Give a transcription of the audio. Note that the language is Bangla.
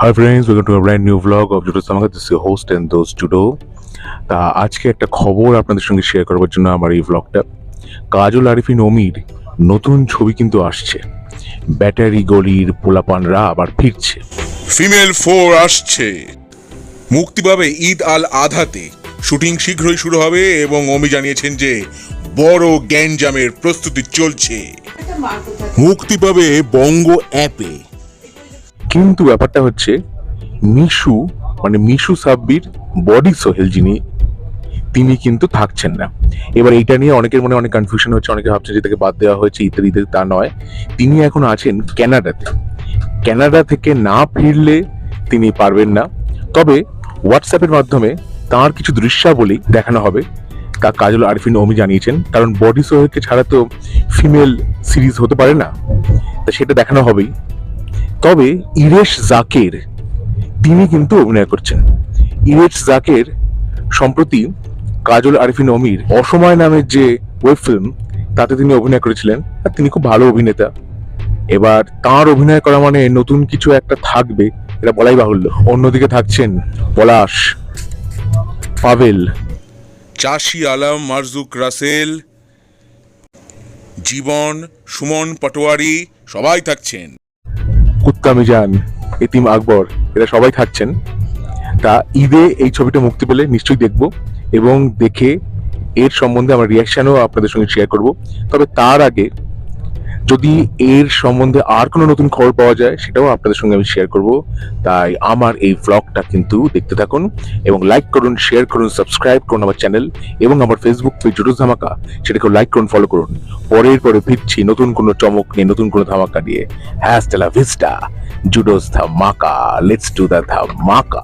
To a brand new vlog of Judo Samaka. This is your host and those Judo. তা আজকে একটা খবর আপনাদের সঙ্গে শেয়ার করবার জন্য আমার এই ভ্লগটা কাজল আরিফিন অমির নতুন ছবি কিন্তু আসছে। ব্যাটারি গলির পোলাপানরা আবার ফিরছে। ফিমেল ফোর আসছে। মুক্তি পাবে ঈদ আল আধাতে। শুটিং শীঘ্রই শুরু হবে এবং অমি জানিয়েছেন যে বড় গ্যাঞ্জামের প্রস্তুতি চলছে। মুক্তি পাবে বঙ্গ অ্যাপে। কিন্তু ব্যাপারটা হচ্ছে, মিশু মানে মিশু সাব্বির, বডি সোহেল যিনি, তিনি কিন্তু থাকছেন না। এবার এইটা নিয়ে অনেকের মনে অনেক কনফিউশন হচ্ছে, অনেকে ভাবছে যে তাকে বাদ দেওয়া হয়েছে, ইত্যাদি ইত্যাদি, তা নয়। তিনি এখন আছেন ক্যানাডাতে। ক্যানাডা থেকে না ফিরলে তিনি পারবেন না। তবে হোয়াটসঅ্যাপের মাধ্যমে তার কিছু দৃশ্যাবলী দেখানো হবে। তা কাজল আরফিন ওমি জানিয়েছেন, কারণ বডি সোহেলকে ছাড়া তো ফিমেল সিরিজ হতে পারে না। তা সেটা দেখানো হবেই। তবে ইরেশ জাকের, তিনি কিন্তু অভিনয় করছেন। ইরেশ জাকের, সম্প্রতি কাজল আরিফিন অমির, অসময় নামের যে ওয়েব ফিল্ম, তাতে তিনি অভিনয় করেছিলেন, আর তিনি খুব ভালো অভিনেতা। এবার তার অভিনয় করা মানে নতুন কিছু একটা থাকবে, এটা বলাই বাহুল্য। অন্যদিকে থাকছেন পলাশ, পাভেল। চাষি আলম, মারজুক রাসেল, জীবন, সুমন পাটোয়ারি, সবাই থাকছেন। কুত্তা মিজান এতিম আকবর, এরা সবাই থাকছেন। তা ঈদে এই ছবিটা মুক্তি পেলে নিশ্চয়ই দেখব এবং দেখে এর সম্বন্ধে আমার রিয়াকশনও আপনাদের সঙ্গে শেয়ার করব। তবে তার আগে যদি এর সম্বন্ধে আর কোনো নতুন খবর পাওয়া যায়, সেটাও আপনাদের সঙ্গে আমি শেয়ার করব। তাই আমার এই ব্লগটা কিন্তু দেখতে থাকুন এবং লাইক করুন শেয়ার করুন সাবস্ক্রাইব করুন আমার চ্যানেল এবং আমার ফেসবুক পেজ জুডোস ধামাকা। সেটাকেও লাইক করুন ফলো করুন। পরের পরে ফিরছি নতুন কোনো চমক নিয়ে, নতুন কোনো ধামাকা নিয়ে। হ্যাস্টেলা ভিস্টা জুডোস ধামাকা লেটস টু দ্য ধামাকা।